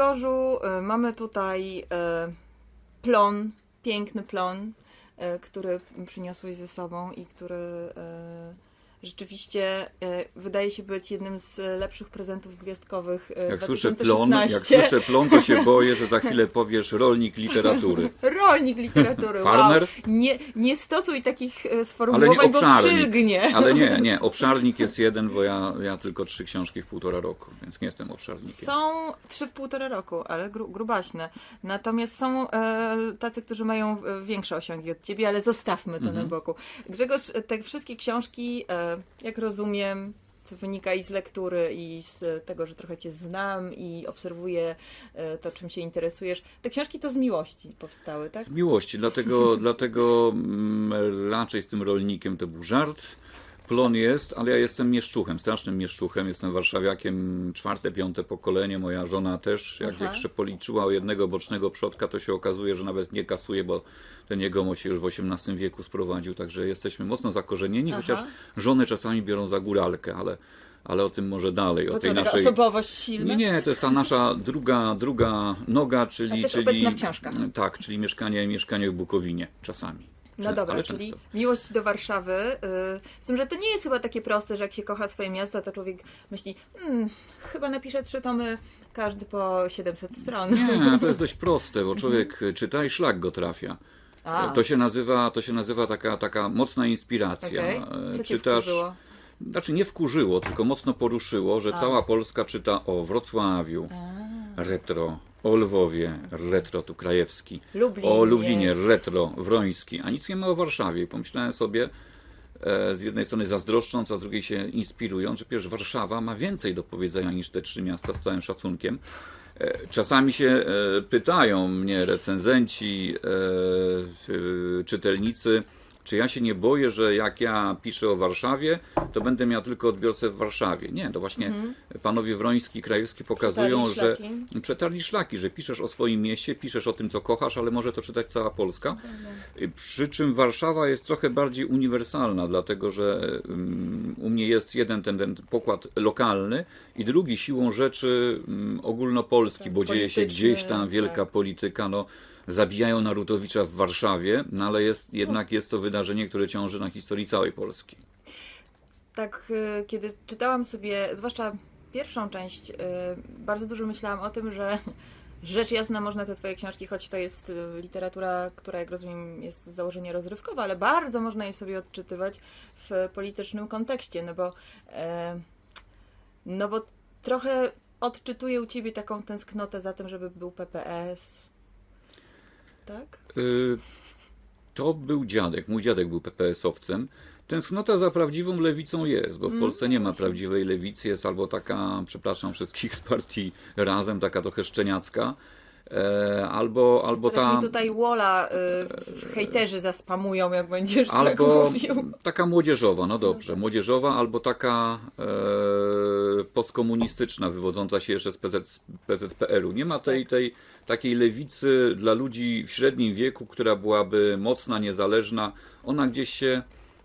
Grzegorzu, y, mamy tutaj y, plon, piękny plon, y, który przyniosłeś ze sobą i który rzeczywiście wydaje się być jednym z lepszych prezentów gwiazdkowych Jak słyszę plon, 2016. jak słyszę plon, to się boję, że za chwilę powiesz rolnik literatury. Rolnik literatury, Farmer? wow. Nie, nie stosuj takich e, Ale nie sformułowań, bo obszarnik. przylgnie. Ale nie, nie, obszarnik jest jeden, bo ja, ja tylko trzy książki w półtora roku, więc nie jestem obszarnikiem. Są trzy w półtora roku, ale gru, grubaśne. Natomiast są e, tacy, którzy mają e, większe osiągi od ciebie, ale zostawmy to Mhm. na boku. Grzegorz, e, te wszystkie książki, e, jak rozumiem, wynika i z lektury, i z tego, że trochę cię znam i obserwuję e, to, czym się interesujesz. Te książki to z miłości powstały, tak? Z miłości, dlatego, dlatego mm, raczej z tym rolnikiem to był żart. Plon jest, ale ja jestem mieszczuchem, strasznym mieszczuchem. Jestem warszawiakiem czwarte, piąte pokolenie. Moja żona też. Jak, Aha. się policzyła o jednego bocznego przodka, to się okazuje, że nawet nie kasuje, bo ten jegomość się już w XVIII wieku sprowadził. Także jesteśmy mocno zakorzenieni, Aha. chociaż żony czasami biorą za góralkę, ale, ale o tym może dalej. O Bo tej co, naszej... osobowość silna? Nie, nie, to jest ta nasza druga, druga noga, czyli. A też czyli obecna w książkach. Tak, czyli mieszkanie, mieszkanie w Bukowinie czasami. No dobra, czyli często. miłość do Warszawy. Yy, z tym, że to nie jest chyba takie proste, że jak się kocha swoje miasto, to człowiek myśli, hmm, chyba napiszę trzy tomy, każdy po 700 stron. Nie, to jest dość proste, bo człowiek czyta i szlak go trafia. A, To się nazywa, to się nazywa taka, taka mocna inspiracja. E, Co Czytasz. wkurzyło? Znaczy nie wkurzyło, tylko mocno poruszyło, że A. cała Polska czyta o Wrocławiu, retro, o Lwowie, retro, tu Krajewski, Lublin o Lublinie, jest. retro, Wroński, a nic nie ma o Warszawie. Pomyślałem sobie, e, z jednej strony zazdroszcząc, a z drugiej się inspirując, że przecież Warszawa ma więcej do powiedzenia niż te trzy miasta z całym szacunkiem. E, Czasami się e, pytają mnie recenzenci, e, e, czytelnicy, czy ja się nie boję, że jak ja piszę o Warszawie, to będę miał tylko odbiorcę w Warszawie. Nie, to właśnie panowie Wroński i Krajewski pokazują, Mhm. Przetarli że szlaki. przetarli szlaki, że piszesz o swoim mieście, piszesz o tym, co kochasz, ale może to czytać cała Polska. Y, Przy czym Warszawa jest trochę bardziej uniwersalna, dlatego że mm, u mnie jest jeden ten, ten pokład lokalny i drugi siłą rzeczy mm, ogólnopolski, Tak, bo dzieje się gdzieś tam wielka tak. polityka. No, zabijają Narutowicza w Warszawie, no ale jest, No. jednak jest to wydarzenie, które ciąży na historii całej Polski. Tak, y, kiedy czytałam sobie, zwłaszcza pierwszą część, y, bardzo dużo myślałam o tym, że rzecz jasna można te twoje książki, choć to jest y, literatura, która jak rozumiem jest z założenia rozrywkowa, ale bardzo można je sobie odczytywać w politycznym kontekście, no bo e, no bo trochę odczytuję u ciebie taką tęsknotę za tym, żeby był PPS. Tak? Y, To był dziadek, mój dziadek był PPS-owcem. Tęsknota za prawdziwą lewicą jest, bo w Mm, Polsce nie ma prawdziwej lewicy, jest albo taka, przepraszam wszystkich z partii razem, taka trochę szczeniacka, albo, albo Teraz ta, mi tutaj Wola y, hejterzy zaspamują, jak będziesz tak albo mówił. taka młodzieżowa, no dobrze, młodzieżowa, albo taka e, postkomunistyczna, wywodząca się jeszcze z PZ, PZPR-u. Nie ma tej, Tak. tej takiej lewicy dla ludzi w średnim wieku, która byłaby mocna, niezależna. Ona gdzieś się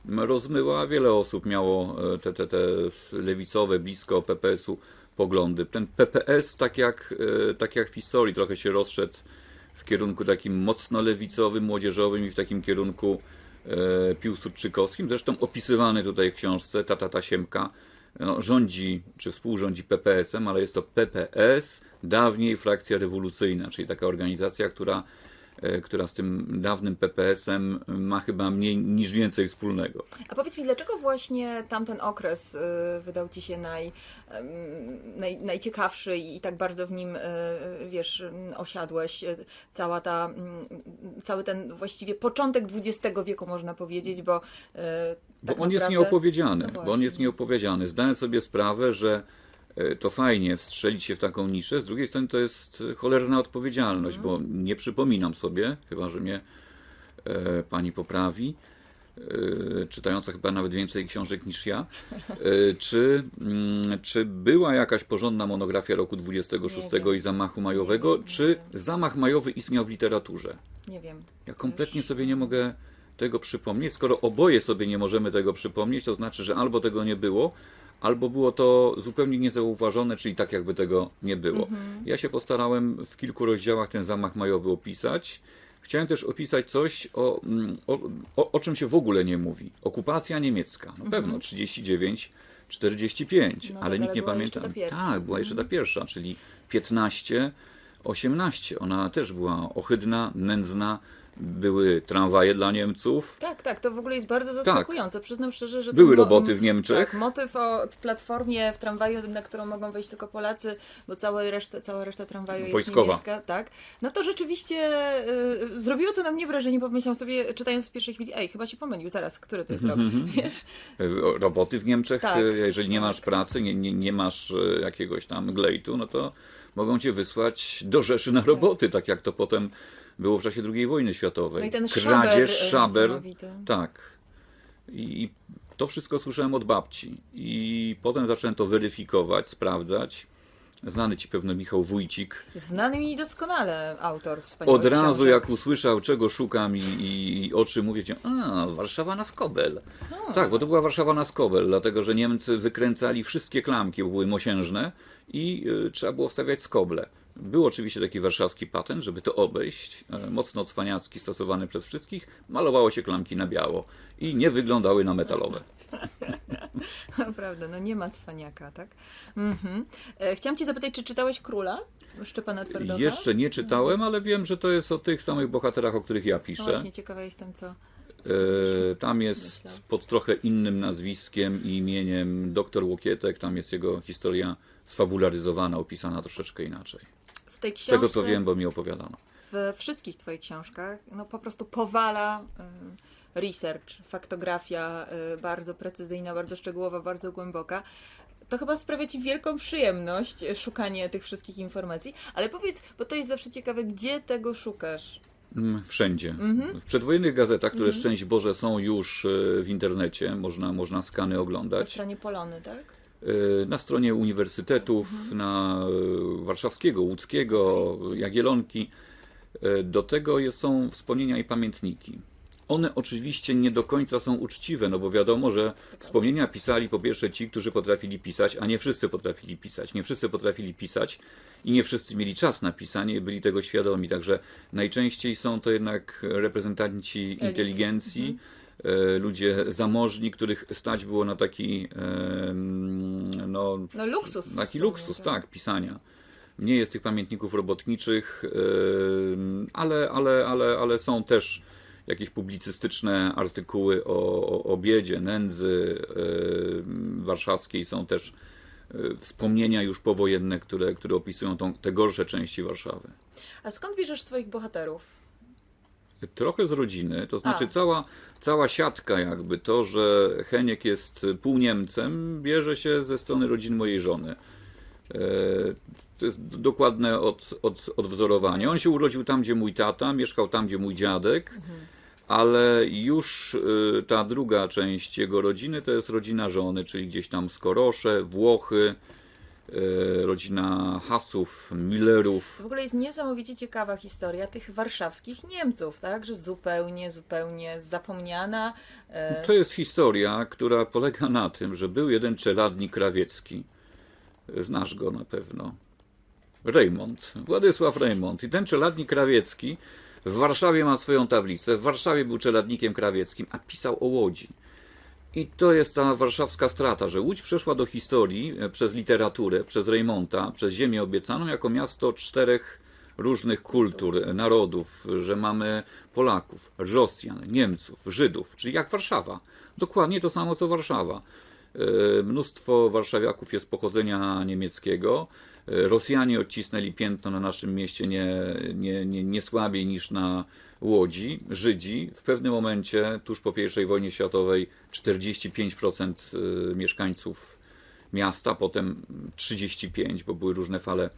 rozmyła, wiele osób miało e, te, te, te lewicowe, blisko PPS-u poglądy. Ten PPS, tak jak, e, tak jak w historii, trochę się rozszedł w kierunku takim mocno lewicowym, młodzieżowym i w takim kierunku e, Piłsudczykowskim, zresztą opisywany tutaj w książce Tata Tasiemka, no, rządzi, czy współrządzi PPS-em, ale jest to PPS, dawniej frakcja rewolucyjna, czyli taka organizacja, która, która z tym dawnym PPS-em ma chyba mniej niż więcej wspólnego. A powiedz mi, dlaczego właśnie tamten okres y, wydał ci się naj, naj, najciekawszy i tak bardzo w nim, y, wiesz, osiadłeś? Y, Cała ta, cały ten właściwie początek XX wieku można powiedzieć, bo Bo tak on jest naprawdę- nieopowiedziany, No bo on jest nieopowiedziany. Zdałem sobie sprawę, że e, to fajnie wstrzelić się w taką niszę, z drugiej strony to jest e, cholerna odpowiedzialność, bo nie przypominam sobie, chyba że mnie e, pani poprawi, e, czytająca chyba nawet więcej książek niż ja, e, czy, mm, czy była jakaś porządna monografia roku 26 Nie wiem. i zamachu majowego, Nie wiem, nie czy wiem. zamach majowy istniał w literaturze? Nie wiem. Ja kompletnie sobie nie mogę tego przypomnieć. Skoro oboje sobie nie możemy tego przypomnieć, to znaczy, że albo tego nie było, albo było to zupełnie niezauważone, czyli tak jakby tego nie było. Ja się postarałem w kilku rozdziałach ten zamach majowy opisać. Chciałem też opisać coś, o, mm, o, o, o czym się w ogóle nie mówi. Okupacja niemiecka. No pewno, 39, 45, No ale nikt ale nie pamięta. Tak, była jeszcze ta pierwsza, czyli 15, 18. Ona też była ohydna, nędzna. Były tramwaje dla Niemców. Tak, tak, to w ogóle jest bardzo zaskakujące. Przyznam szczerze, że. Tak. Były roboty w Niemczech. Tak, motyw o platformie w tramwaju, na którą mogą wejść tylko Polacy, bo cała reszta, cała reszta tramwaju Wojskowa. jest niemiecka, tak. No to rzeczywiście y, zrobiło to na mnie wrażenie, bo pomyślałam sobie, czytając w pierwszej chwili, ej, chyba się pomylił, zaraz, który to jest rok, wiesz? E, roboty w Niemczech, Tak. e, jeżeli nie masz pracy, nie, nie, nie masz e, jakiegoś tam glejtu, no to mogą cię wysłać do Rzeszy na roboty, tak jak to potem było w czasie II wojny światowej. No i ten Kradzież, szaber, e, szaber, niesamowity. tak. I to wszystko słyszałem od babci. I potem zacząłem to weryfikować, sprawdzać. Znany ci pewno Michał Wójcik. Znany mi doskonale autor wspaniały Od razu książek. jak usłyszał, czego szukam i, i, i o czym mówię, ci, a, Warszawa na Skobel. Tak, bo to była Warszawa na Skobel, dlatego że Niemcy wykręcali wszystkie klamki, bo były mosiężne i y, trzeba było wstawiać skoble. Był oczywiście taki warszawski patent, żeby to obejść, e, mocno cwaniacki, stosowany przez wszystkich. Malowało się klamki na biało i nie wyglądały na metalowe. Prawda, no nie ma cwaniaka, tak? Mhm. E, chciałam cię zapytać, czy czytałeś Króla Szczepana Twardocha? Jeszcze nie czytałem, ale wiem, że to jest o tych samych bohaterach, o których ja No piszę. właśnie, ciekawa jestem, co... E, Tam jest pod trochę innym nazwiskiem i imieniem doktor Łokietek. Tam jest jego historia sfabularyzowana, opisana troszeczkę inaczej. Tej Z książce, tego co wiem, bo mi opowiadano. w wszystkich twoich książkach, no po prostu powala y, research, faktografia y, bardzo precyzyjna, bardzo szczegółowa, bardzo głęboka. To chyba sprawia ci wielką przyjemność y, szukanie tych wszystkich informacji, ale powiedz, bo to jest zawsze ciekawe, gdzie tego szukasz? Mm, Wszędzie. Mhm. W przedwojennych gazetach, które szczęść Boże są już w internecie, można, można skany Na oglądać. stronie Polony, tak? E, Na stronie uniwersytetów, Mhm. na e, warszawskiego, łódzkiego, Jagiellonki. E, Do tego są wspomnienia i pamiętniki. One oczywiście nie do końca są uczciwe, no bo wiadomo, że wspomnienia pisali po pierwsze ci, którzy potrafili pisać, a nie wszyscy potrafili pisać. Nie wszyscy potrafili pisać i nie wszyscy mieli czas na pisanie i byli tego świadomi. Także najczęściej są to jednak reprezentanci inteligencji, e, ludzie zamożni, których stać było na taki em, no, No luksus. Taki luksus, tak, pisania. Nie jest tych pamiętników robotniczych, ym, ale, ale, ale, ale są też jakieś publicystyczne artykuły o, o, o biedzie, nędzy warszawskiej. Są też wspomnienia już powojenne, które, które opisują tą, te gorsze części Warszawy. A skąd bierzesz swoich bohaterów? Trochę z rodziny, to znaczy A. cała, cała siatka jakby, to, że Heniek jest pół Niemcem, bierze się ze strony rodzin mojej żony. E, To jest dokładne od, od, odwzorowanie. On się urodził tam, gdzie mój tata, mieszkał tam, gdzie mój dziadek, ale już y, ta druga część jego rodziny to jest rodzina żony, czyli gdzieś tam Skorosze, Włochy, rodzina Hasów, Millerów. W ogóle jest niesamowicie ciekawa historia tych warszawskich Niemców, tak? Że zupełnie, zupełnie zapomniana. E, To jest historia, która polega na tym, że był jeden czeladnik krawiecki. Znasz go na pewno. Rejmont, Władysław Rejmont. I ten czeladnik krawiecki w Warszawie ma swoją tablicę. W Warszawie był czeladnikiem krawieckim, a pisał o Łodzi. I to jest ta warszawska strata, że Łódź przeszła do historii e, przez literaturę, przez Rejmonta, przez Ziemię Obiecaną jako miasto czterech różnych kultur, e, narodów, że mamy Polaków, Rosjan, Niemców, Żydów, czyli jak Warszawa. Dokładnie to samo co Warszawa. E, Mnóstwo warszawiaków jest pochodzenia niemieckiego. Rosjanie odcisnęli piętno na naszym mieście nie, nie, nie, nie słabiej niż na Łodzi. Żydzi w pewnym momencie, tuż po I wojnie światowej, 45% e, mieszkańców miasta, potem 35%, bo były różne fale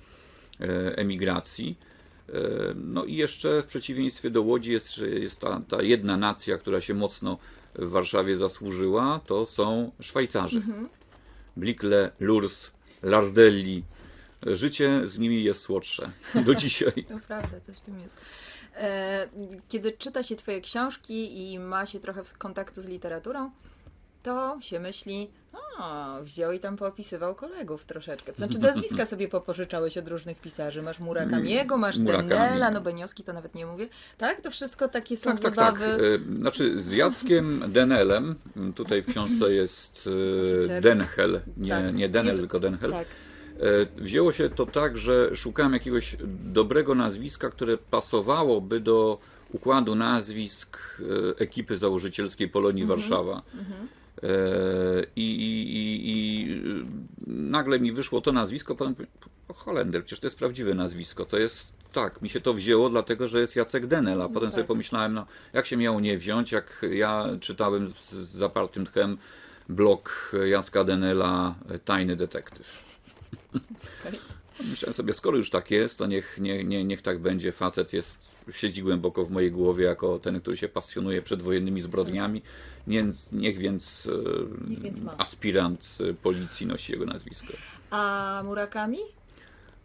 e, emigracji. E, No i jeszcze w przeciwieństwie do Łodzi jest, jest ta, ta jedna nacja, która się mocno w Warszawie zasłużyła, to są Szwajcarzy. Blikle, Lurs, Lardelli. Życie z nimi jest słodsze do dzisiaj. To prawda, coś w tym jest. E, Kiedy czyta się Twoje książki i ma się trochę kontaktu z literaturą, to się myśli, o, wziął i tam poopisywał kolegów troszeczkę. To znaczy nazwiska sobie popożyczałeś od różnych pisarzy. Masz Murakamiego, masz Murakami. Denela, no Beniowski to nawet nie mówię. Tak? To wszystko takie są Tak, tak, tak. zabawy. E, Znaczy z Jackiem Denelem, tutaj w książce jest e. Denhel, nie, Tak. nie Denel, Jest- tylko Denhel. Tak. E, Wzięło się to tak, że szukałem jakiegoś dobrego nazwiska, które pasowałoby do układu nazwisk e, ekipy założycielskiej Polonii Mhm. Warszawa. E, I, i, i, I nagle mi wyszło to nazwisko, potem Holender, przecież to jest prawdziwe nazwisko. To jest tak, mi się to wzięło, dlatego że jest Jacek Denel, a potem sobie tak. pomyślałem, no jak się miało nie wziąć, jak ja czytałem z, z zapartym tchem blog Jacka Denela Tajny Detektyw. Okej. Myślałem sobie, skoro już tak jest, to niech, nie, nie, niech tak będzie. Facet jest, siedzi głęboko w mojej głowie jako ten, który się pasjonuje przedwojennymi zbrodniami. Nie, niech więc, e, Niech więc aspirant e, policji nosi jego nazwisko. A Murakami?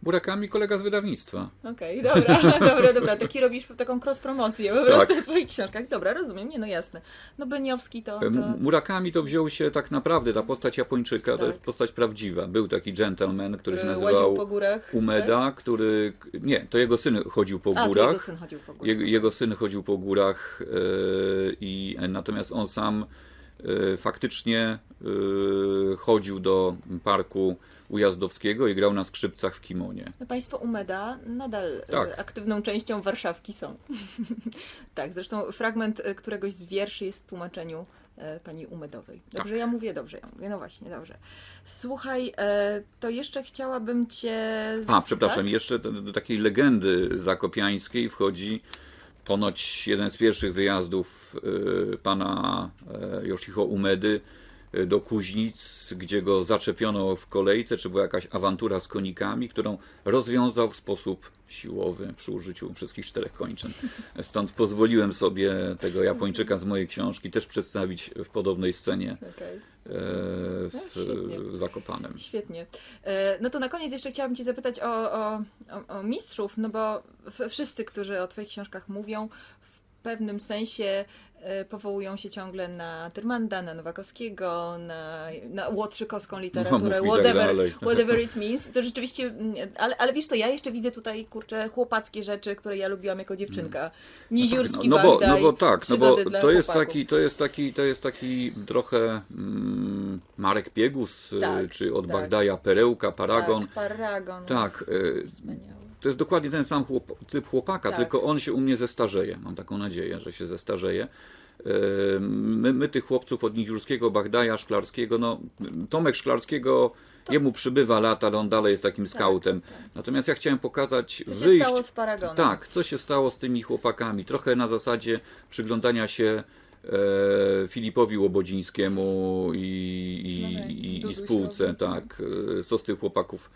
Burakami kolega z wydawnictwa. Okej, dobra, dobra, dobra. Taki robisz taką cross-promocję po Tak. prostu w swoich książkach. Dobra, rozumiem, nie no jasne. No Beniowski to... To... Murakami to wziął się tak naprawdę, ta postać Japończyka to Tak. jest postać prawdziwa. Był taki gentleman, który się który nazywał łaził po górach. Umeda, który. Nie, to jego syn chodził po Tak? A, to górach. jego syn chodził po górach. Jego, jego syn chodził po górach, e, i natomiast on sam faktycznie e, chodził do parku Ujazdowskiego i grał na skrzypcach w kimonie. No państwo Umeda nadal Tak. e, aktywną częścią Warszawki są. tak, zresztą fragment któregoś z wierszy jest w tłumaczeniu pani Umedowej. Dobrze, Tak. ja mówię, dobrze, ja mówię, no właśnie, dobrze. Słuchaj, to jeszcze chciałabym cię... A, przepraszam, tak? jeszcze do takiej legendy zakopiańskiej wchodzi ponoć jeden z pierwszych wyjazdów e, pana e, Yoshiko Umedy do Kuźnic, gdzie go zaczepiono w kolejce, czy była jakaś awantura z konikami, którą rozwiązał w sposób siłowy przy użyciu wszystkich czterech kończyn. Stąd pozwoliłem sobie tego Japończyka z mojej książki też przedstawić w podobnej scenie Okej. e, No, w, świetnie. w Zakopanem. Świetnie. E, No to na koniec jeszcze chciałabym Cię zapytać o, o, o, mistrzów, no bo wszyscy, którzy o Twoich książkach mówią, w pewnym sensie powołują się ciągle na Tyrmanda, na Nowakowskiego, na, na łotrzykowską literaturę, mi tak whatever, dalej. whatever it means. To rzeczywiście, mm, ale, ale wiesz co, ja jeszcze widzę tutaj, kurczę, chłopackie rzeczy, które ja lubiłam jako dziewczynka. Niziurski no, no, bo, Bagdaj, no bo tak, no bo to jest, chłopaków. taki, to jest taki, to jest taki trochę mm, Marek Piegus, y, Tak, czy od tak. Bagdaja Perełka, Paragon. Tak, Paragon. Tak, y, Wspaniały. To jest dokładnie ten sam chłop, typ chłopaka, Tak. tylko on się u mnie zestarzeje. Mam taką nadzieję, że się zestarzeje. Y, My, my tych chłopców od Niziurskiego, Bagdaja, Szklarskiego, no Tomek Szklarskiego, jemu przybywa lat, ale on dalej jest takim skautem. Natomiast ja chciałem pokazać Tak, Co się wyjść stało z Paragonem? tak, co się stało z tymi chłopakami? Trochę na zasadzie przyglądania się e, Filipowi Łobodzińskiemu i, i, No tak, i, i spółce, tak, e, co z tych chłopaków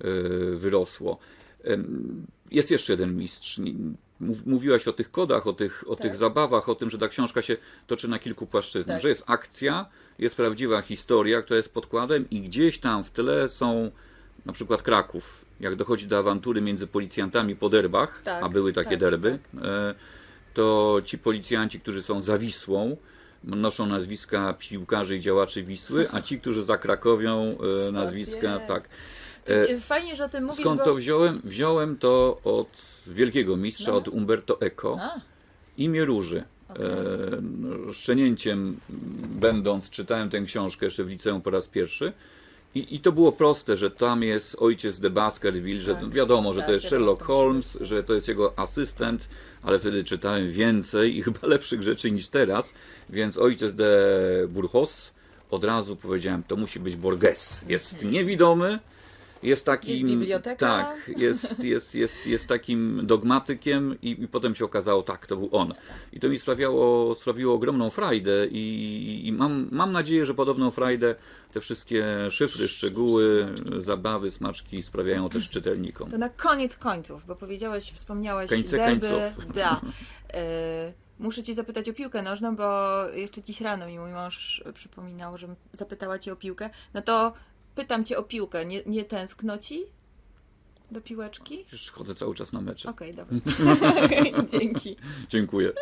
e, wyrosło. Jest jeszcze jeden mistrz. Mówiłaś o tych kodach, o tych, o Tak. tych zabawach, o tym, że ta książka się toczy na kilku płaszczyznach. Tak. Że jest akcja, jest prawdziwa historia, która jest podkładem i gdzieś tam w tle są na przykład Kraków. Jak dochodzi do awantury między policjantami po derbach, Tak, a były takie tak, derby, e, to ci policjanci, którzy są za Wisłą, noszą nazwiska piłkarzy i działaczy Wisły, a ci, którzy za Krakowią, e, nazwiska, tak. E, Fajnie, że o tym mówisz, Skąd bo... to wziąłem? Wziąłem to od wielkiego mistrza, No. od Umberto Eco. A, Imię Róży. Okej. E, szczenięciem będąc, czytałem tę książkę jeszcze w liceum po raz pierwszy. I, I to było proste, że tam jest ojciec de Baskerville, że Tak. wiadomo, że Tak, to jest ja Sherlock Holmes, że to jest jego asystent, ale wtedy czytałem więcej i chyba lepszych rzeczy niż teraz, więc ojciec de Burgos od razu powiedziałem, to musi być Borges. Jest niewidomy, jest takim. Jest. Tak, jest, jest, jest, jest takim dogmatykiem, i, i potem się okazało, tak, to był on. I to mi sprawiało, sprawiło ogromną frajdę, i, i mam, mam nadzieję, że podobną frajdę te wszystkie szyfry, szczegóły, zabawy, smaczki sprawiają też czytelnikom. to na koniec końców, bo powiedziałeś, wspomniałeś Końce derby, końców. da. E, muszę Cię zapytać o piłkę nożną, bo jeszcze dziś rano mi mój mąż przypominał, że zapytała Cię o piłkę. No to pytam Cię o piłkę. Nie, nie tęskno Ci do piłeczki? Przecież chodzę cały czas na mecze. Okej, dobra. Okej, dzięki. Dziękuję.